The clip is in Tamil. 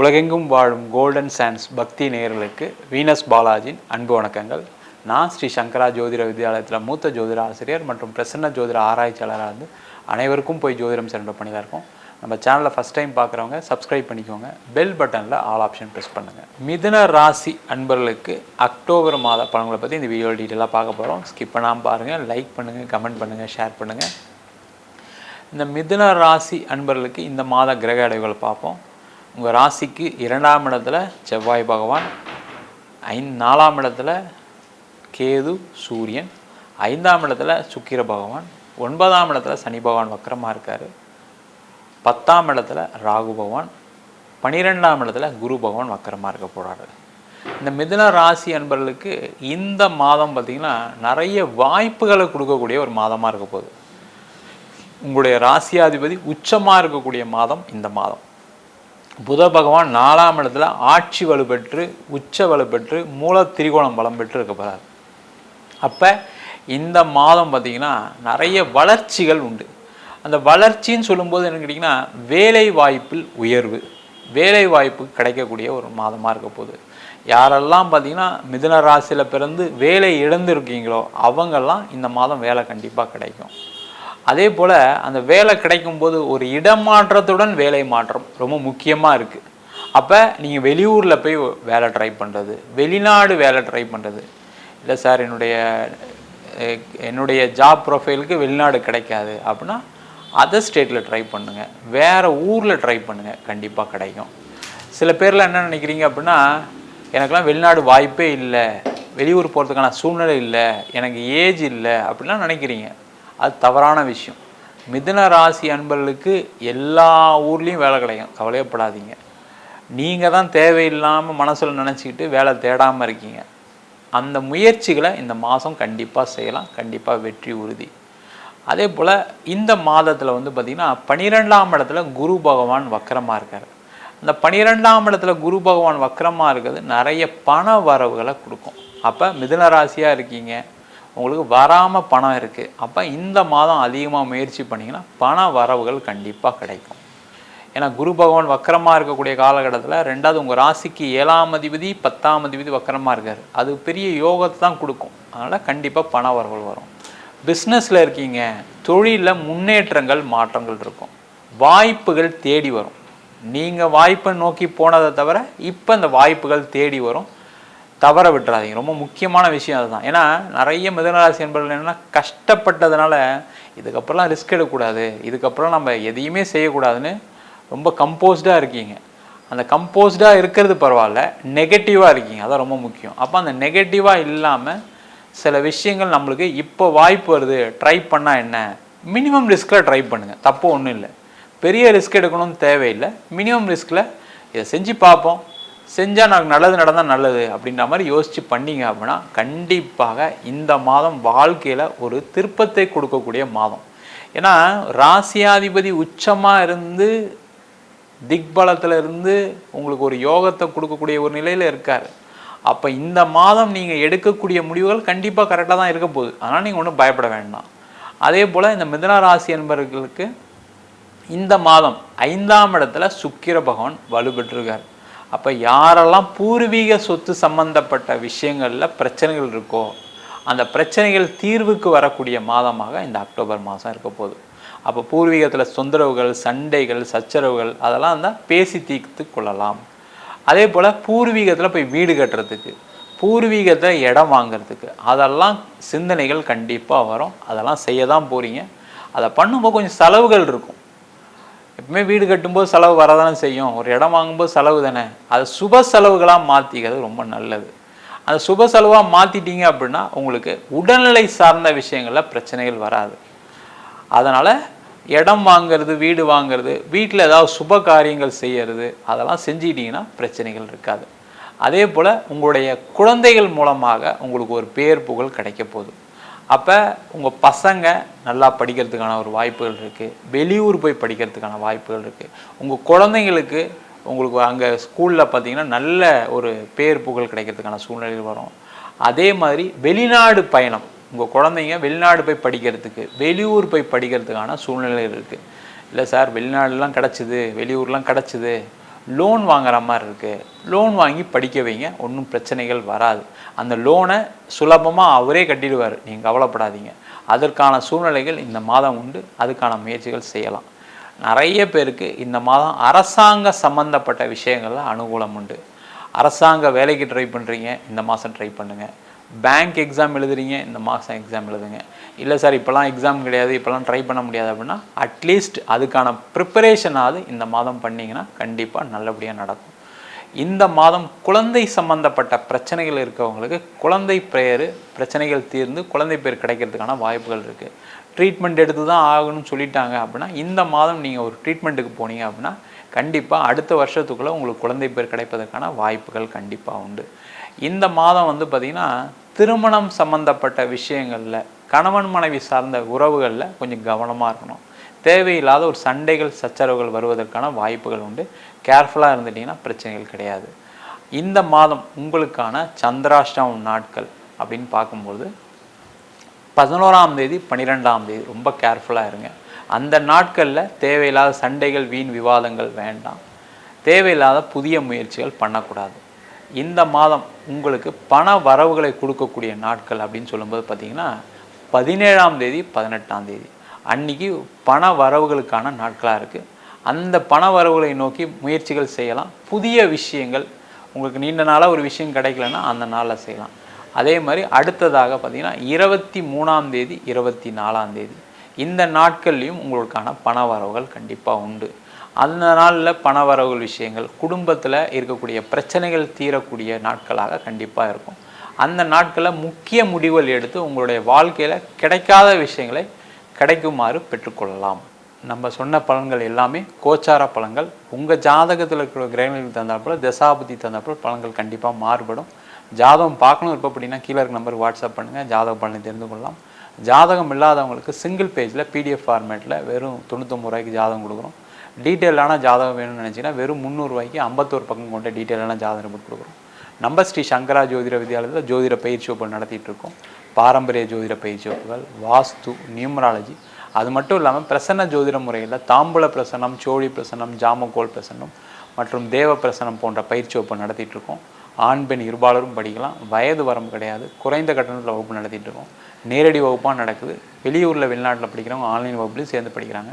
உலகெங்கும் வாழும் கோல்டன் சான்ஸ் பக்தி நேயர்களுக்கு வீனஸ் பாலாஜின் அன்பு வணக்கங்கள். நான் ஸ்ரீ சங்கரா ஜோதிட வித்யாலயத்தில் மூத்த ஜோதிட ஆசிரியர் மற்றும் பிரசன்ன ஜோதிட ஆராய்ச்சியாளராக இருந்து அனைவருக்கும் போய் ஜோதிடம் சென்ற பண்ணி இருக்கோம். நம்ம சேனலை ஃபஸ்ட் டைம் பார்க்குறவங்க சப்ஸ்கிரைப் பண்ணிக்கோங்க. பெல் பட்டனில் ஆல் ஆப்ஷன் ப்ரெஸ் பண்ணுங்கள் மிதுன ராசி அன்பர்களுக்கு அக்டோபர் மாத பலன்களை பற்றி இந்த வீடியோ டீட்டெயிலாக பார்க்க போகிறோம் ஸ்கிப் பண்ணாமல் பாருங்கள் லைக் பண்ணுங்கள் கமெண்ட் பண்ணுங்கள் ஷேர் பண்ணுங்கள் இந்த மிதுன ராசி அன்பர்களுக்கு இந்த மாத கிரக அடைவுகளை பார்ப்போம். உங்கள் ராசிக்கு இரண்டாம் இடத்துல செவ்வாய் பகவான் ஐந் நாலாம் இடத்துல கேது சூரியன் ஐந்தாம் இடத்துல சுக்கிர பகவான் ஒன்பதாம் இடத்துல சனி பகவான் வக்கரமாக இருக்கார். பத்தாம் இடத்துல ராகு பகவான் பனிரெண்டாம் இடத்துல குரு பகவான் வக்கரமாக இருக்க போகிறாரு இந்த மிதுன ராசி அன்பர்களுக்கு இந்த மாதம் பார்த்திங்கன்னா நிறைய வாய்ப்புகளை கொடுக்கக்கூடிய ஒரு மாதமாக இருக்க போகுது. உங்களுடைய ராசியாதிபதி உச்சமாக இருக்கக்கூடிய மாதம் இந்த மாதம். புத பகவான் நாலாம் இடத்துல ஆட்சி வலுப்பெற்று உச்ச வலுப்பெற்று மூல திரிகோணம் பலம் பெற்று இருக்க போகிறார் அப்போ இந்த மாதம் பார்த்திங்கன்னா நிறைய வளர்ச்சிகள் உண்டு. அந்த வளர்ச்சின்னு சொல்லும்போது என்ன கேட்டிங்கன்னா வேலை வாய்ப்பில் உயர்வு. வேலை வாய்ப்பு கிடைக்கக்கூடிய ஒரு மாதமாக இருக்க போகுது. யாரெல்லாம் பார்த்திங்கன்னா மிதுன ராசியில் பிறந்து வேலை இழந்திருக்கீங்களோ அவங்கெல்லாம் இந்த மாதம் வேலை கண்டிப்பாக கிடைக்கும். அதே போல் அந்த வேலை கிடைக்கும்போது ஒரு இடமாற்றத்துடன் வேலை மாற்றம் ரொம்ப முக்கியமாக இருக்குது அப்போ நீங்கள் வெளியூரில் போய் வேலை ட்ரை பண்ணுறது வெளிநாடு வேலை ட்ரை பண்ணுறது இல்லை சார் என்னுடைய என்னுடைய ஜாப் ப்ரொஃபைலுக்கு வெளிநாடு கிடைக்காது அப்படின்னா அதர் ஸ்டேட்டில் ட்ரை பண்ணுங்கள் வேறு ஊரில் ட்ரை பண்ணுங்கள் கண்டிப்பாக கிடைக்கும். சில பேரில் என்ன நினைக்கிறீங்க அப்படின்னா எனக்கெல்லாம் வெளிநாடு வாய்ப்பே இல்லை. வெளியூர் போகிறதுக்கான சூழ்நிலை இல்லை. எனக்கு ஏஜ் இல்லை அப்படிலாம் நினைக்கிறீங்க. அது தவறான விஷயம். மிதுன ராசி அன்பர்களுக்கு எல்லா ஊர்லேயும் வேலை கிடைக்கும். கவலையப்படாதீங்க. நீங்கள் தான் தேவையில்லாமல் மனசில் நினச்சிக்கிட்டு வேலை தேடாமல் இருக்கீங்க. அந்த முயற்சிகளை இந்த மாதம் கண்டிப்பாக செய்யலாம். கண்டிப்பாக வெற்றி உறுதி. அதே போல் இந்த மாதத்தில் வந்து பார்த்திங்கன்னா பனிரெண்டாம் இடத்துல குரு பகவான் வக்கரமாக இருக்கார். அந்த பனிரெண்டாம் இடத்துல குரு பகவான் வக்கரமாக இருக்கிறது நிறைய பண வரவுகளை கொடுக்கும். அப்போ மிதுன ராசியாக இருக்கீங்க. உங்களுக்கு வராமல் பணம் இருக்குது அப்போ இந்த மாதம் அதிகமாக முயற்சி பண்ணிங்கன்னா பண வரவுகள் கண்டிப்பாக கிடைக்கும். ஏன்னா குரு பகவான் வக்கரமாக இருக்கக்கூடிய காலகட்டத்தில் ரெண்டாவது உங்கள் ராசிக்கு ஏழாம் அதிபதி பத்தாம் அதிபதி வக்கரமாக இருக்கார். அது பெரிய யோகத்தை தான் கொடுக்கும். அதனால் கண்டிப்பாக பண வரவுகள் வரும். பிஸ்னஸில் இருக்கீங்க தொழிலில் முன்னேற்றங்கள் மாற்றங்கள் இருக்கும். வாய்ப்புகள் தேடி வரும். நீங்கள் வாய்ப்பை நோக்கி போனதை தவிர இப்போ இந்த வாய்ப்புகள் தேடி வரும். தவற விட்டுறாதீங்க. ரொம்ப முக்கியமான விஷயம் அதுதான். ஏன்னா நிறைய மிதனராசி என்பர்கள் என்னென்னா கஷ்டப்பட்டதுனால இதுக்கப்புறம்லாம் ரிஸ்க் எடுக்கக்கூடாது. இதுக்கப்புறம் நம்ம எதையுமே செய்யக்கூடாதுன்னு ரொம்ப கம்போஸ்டாக இருக்கீங்க. அந்த கம்போஸ்டாக இருக்கிறது பரவாயில்ல நெகட்டிவாக இருக்கீங்க. அதான் ரொம்ப முக்கியம். அப்போ அந்த நெகட்டிவாக இல்லாமல் சில விஷயங்கள் நம்மளுக்கு இப்போ வாய்ப்பு வருது. ட்ரை பண்ணால் என்ன? மினிமம் ரிஸ்கில் ட்ரை பண்ணுங்கள் தப்பு ஒன்றும் இல்லை. பெரிய ரிஸ்க் எடுக்கணும்னு தேவையில்லை. மினிமம் ரிஸ்கில் இதை செஞ்சு பார்ப்போம். செஞ்சால் நமக்கு நல்லது நடந்தால் நல்லது அப்படின்ற மாதிரி யோசித்து பண்ணீங்க அப்படின்னா கண்டிப்பாக இந்த மாதம் வாழ்க்கையில் ஒரு திருப்பத்தை கொடுக்கக்கூடிய மாதம். ஏன்னா ராசியாதிபதி உச்சமாக இருந்து திக்பலத்தில் இருந்து உங்களுக்கு ஒரு யோகத்தை கொடுக்கக்கூடிய ஒரு நிலையில் இருக்கார். அப்போ இந்த மாதம் நீங்கள் எடுக்கக்கூடிய முடிவுகள் கண்டிப்பாக கரெக்டாக தான் இருக்க போகுது. அதனால் நீங்கள் ஒன்றும் பயப்பட வேண்டாம். அதே போல் இந்த மிதன ராசி என்பவர்களுக்கு இந்த மாதம் ஐந்தாம் இடத்துல சுக்கிர பகவான் வலுப்பெற்றிருக்கார். அப்போ யாரெல்லாம் பூர்வீக சொத்து சம்பந்தப்பட்ட விஷயங்களில் பிரச்சனைகள் இருக்கோ அந்த பிரச்சனைகள் தீர்வுக்கு வரக்கூடிய மாதமாக இந்த அக்டோபர் மாதம் இருக்க போகுது. அப்போ பூர்வீகத்தில் தொந்தரவுகள் சண்டைகள் சச்சரவுகள் அதெல்லாம் இருந்தால் பேசி தீர்த்து கொள்ளலாம். அதே போல் பூர்வீகத்தில் போய் வீடு கட்டுறதுக்கு பூர்வீகத்தை இடம் வாங்குறதுக்கு அதெல்லாம் சிந்தனைகள் கண்டிப்பாக வரும். அதெல்லாம் செய்ய தான் போகிறீங்க அதை பண்ணும்போது கொஞ்சம் செலவுகள் இருக்கும். எப்பவுமே வீடு கட்டும்போது செலவு வரதானே செய்யும். ஒரு இடம் வாங்கும்போது செலவு தானே. அதை சுப செலவுகளாக மாற்றிக்கிறது ரொம்ப நல்லது. அந்த சுப செலவாக மாற்றிட்டீங்க அப்படின்னா உங்களுக்கு உடல்நிலை சார்ந்த விஷயங்களில் பிரச்சனைகள் வராது. அதனால் இடம் வாங்கிறது வீடு வாங்குறது வீட்டில் ஏதாவது சுப காரியங்கள் செய்யறது அதெல்லாம் செஞ்சிட்டிங்கன்னா பிரச்சனைகள் இருக்காது. அதே போல் உங்களுடைய குழந்தைகள் மூலமாக உங்களுக்கு ஒரு பேர் புகழ் கிடைக்க போகுது. அப்போ உங்கள் பசங்க நல்லா படிக்கிறதுக்கான ஒரு வாய்ப்புகள் இருக்குது வெளியூர் போய் படிக்கிறதுக்கான வாய்ப்புகள் இருக்குது உங்கள் குழந்தைங்களுக்கு உங்களுக்கு அங்கே ஸ்கூலில் பார்த்தீங்கன்னா நல்ல ஒரு பேர் புகழ் கிடைக்கிறதுக்கான சூழ்நிலைகள் வரும். அதே மாதிரி வெளிநாடு பயணம். உங்கள் குழந்தைங்க வெளிநாடு போய் படிக்கிறதுக்கு வெளியூர் போய் படிக்கிறதுக்கான சூழ்நிலை இருக்குது இல்லை சார் வெளிநாடுலாம் கிடச்சிது வெளியூர்லாம் கிடச்சிது. லோன் வாங்குற மாதிரி இருக்குது லோன் வாங்கி படிக்க வைங்க ஒன்றும் பிரச்சனைகள் வராது. அந்த லோனை சுலபமாக அவரே கட்டிடுவார். நீங்கள் கவலைப்படாதீங்க. அதற்கான சூழ்நிலைகள் இந்த மாதம் உண்டு. அதுக்கான முயற்சிகள் செய்யலாம். நிறைய பேருக்கு இந்த மாதம் அரசாங்க சம்மந்தப்பட்ட விஷயங்களில் அனுகூலம் உண்டு. அரசாங்க வேலைக்கு ட்ரை பண்ணுறீங்க இந்த மாதம் ட்ரை பண்ணுங்கள் பேங்க் எக்ஸாம் எழுதுறீங்க இந்த மாதம் எக்ஸாம் எழுதுங்க. இல்லை சார் இப்போலாம் எக்ஸாம் கிடையாது இப்போலாம் ட்ரை பண்ண முடியாது அப்படின்னா அட்லீஸ்ட் அதுக்கான ப்ரிப்பரேஷனாவது இந்த மாதம் பண்ணிங்கன்னா கண்டிப்பாக நல்லபடியாக நடக்கும். இந்த மாதம் குழந்தை சம்பந்தப்பட்ட பிரச்சனைகள் இருக்கவங்களுக்கு குழந்தை பெயர் பிரச்சனைகள் தீர்ந்து குழந்தை பேர் கிடைக்கிறதுக்கான வாய்ப்புகள் இருக்குது ட்ரீட்மெண்ட் எடுத்து தான் ஆகணும்னு சொல்லிட்டாங்க அப்படின்னா இந்த மாதம் நீங்கள் ஒரு ட்ரீட்மெண்ட்டுக்கு போனீங்க அப்படின்னா கண்டிப்பாக அடுத்த வருஷத்துக்குள்ளே உங்களுக்கு குழந்தை பேர் கிடைப்பதற்கான வாய்ப்புகள் கண்டிப்பாக உண்டு. இந்த மாதம் வந்து பார்த்திங்கன்னா திருமணம் சம்பந்தப்பட்ட விஷயங்களில் கணவன் மனைவி சார்ந்த உறவுகளில் கொஞ்சம் கவனமாக இருக்கணும். தேவையில்லாத ஒரு சண்டைகள் சச்சரவுகள் வருவதற்கான வாய்ப்புகள் உண்டு. கேர்ஃபுல்லாக இருந்துட்டிங்கன்னா பிரச்சனைகள் கிடையாது. இந்த மாதம் உங்களுக்கான சந்திராஷ்டம் நாட்கள் அப்படின்னு பார்க்கும்போது பதினோராம் தேதி பன்னிரெண்டாம் தேதி ரொம்ப கேர்ஃபுல்லாக இருங்க. அந்த நாட்களில் தேவையில்லாத சண்டைகள் வீண் விவாதங்கள் வேண்டாம். தேவையில்லாத புதிய முயற்சிகள் பண்ணக்கூடாது. இந்த மாதம் உங்களுக்கு பண வரவுகளை கொடுக்கக்கூடிய நாட்கள் அப்படின்னு சொல்லும்போது பார்த்தீங்கன்னா பதினேழாம் தேதி பதினெட்டாம் தேதி. அன்னைக்கு பண வரவுகளுக்கான நாட்களாக இருக்குது அந்த பண வரவுகளை நோக்கி முயற்சிகள் செய்யலாம். புதிய விஷயங்கள் உங்களுக்கு நீண்ட நாளாக ஒரு விஷயம் கிடைக்கலன்னா அந்த நாளில் செய்யலாம். அதே மாதிரி அடுத்ததாக பார்த்திங்கன்னா இருபத்தி மூணாம் தேதி இருபத்தி நாலாம் தேதி. இந்த நாட்கள்லையும் உங்களுக்கான பண வரவுகள் கண்டிப்பாக உண்டு. அந்த நாளில் பண வரவுகள் விஷயங்கள் குடும்பத்தில் இருக்கக்கூடிய பிரச்சனைகள் தீரக்கூடிய நாட்களாக கண்டிப்பாக இருக்கும். அந்த நாட்களில் முக்கிய முடிவுகள் எடுத்து உங்களுடைய வாழ்க்கையில் கிடைக்காத விஷயங்களை கிடைக்குமாறு பெற்றுக்கொள்ளலாம். நம்ம சொன்ன பலன்கள் எல்லாமே கோச்சார பலன்கள். உங்கள் ஜாதகத்தில் இருக்கிற கிரகங்களுக்கு தந்தாப்புல தசாபதி தந்தாப்புல பலன்கள் கண்டிப்பாக மாறுபடும். ஜாதகம் பார்க்கணும் இருப்போம் அப்படின்னா கீழே இருக்க நம்பருக்கு வாட்ஸ்அப் பண்ணுங்கள் ஜாதக பலனை தெரிந்து கொள்ளலாம். ஜாதகம் இல்லாதவங்களுக்கு சிங்கிள் பேஜில் பிடிஎஃப் ஃபார்மேட்டில் வெறும் தொண்ணூத்தொம்பது ரூபாய்க்கு ஜாதகம் கொடுக்குறோம். டீட்டெயிலான ஜாதகம் வேணும்னு நினச்சிங்கன்னா வெறும் முந்நூறுரூவாய்க்கு ஐம்பத்தோரு பக்கம் கொண்ட டீட்டெயிலான ஜாதகம் ரிப்போர்ட் கொடுக்குறோம். நம்ம ஸ்ரீ சங்கரா ஜோதிட வித்யாலயத்தில் ஜோதிட பயிற்சி வகுப்பு நடத்திட்டு இருக்கோம். பாரம்பரிய ஜோதிட பயிற்சி வகுப்புகள் வாஸ்து நியூமராலஜி. அது மட்டும் இல்லாமல் பிரசன்ன ஜோதிட முறையில் தாம்பூல பிரசன்னம் சோழி பிரசன்னம் ஜாமக்கோல் பிரசன்னம் மற்றும் தேவ பிரசன்னம் போன்ற பயிற்சி வகுப்பு நடத்திட்டு இருக்கோம். ஆண் பெண் இருபாலரும் படிக்கலாம். வயது வரம்பு கிடையாது. குறைந்த கட்டணத்தில் வகுப்பு நடத்திட்டு இருக்கோம். நேரடி வகுப்பாக நடக்குது. வெளியூரில் வெளிநாட்டில் படிக்கிறவங்க ஆன்லைன் வகுப்புலையும் சேர்ந்து படிக்கிறாங்க.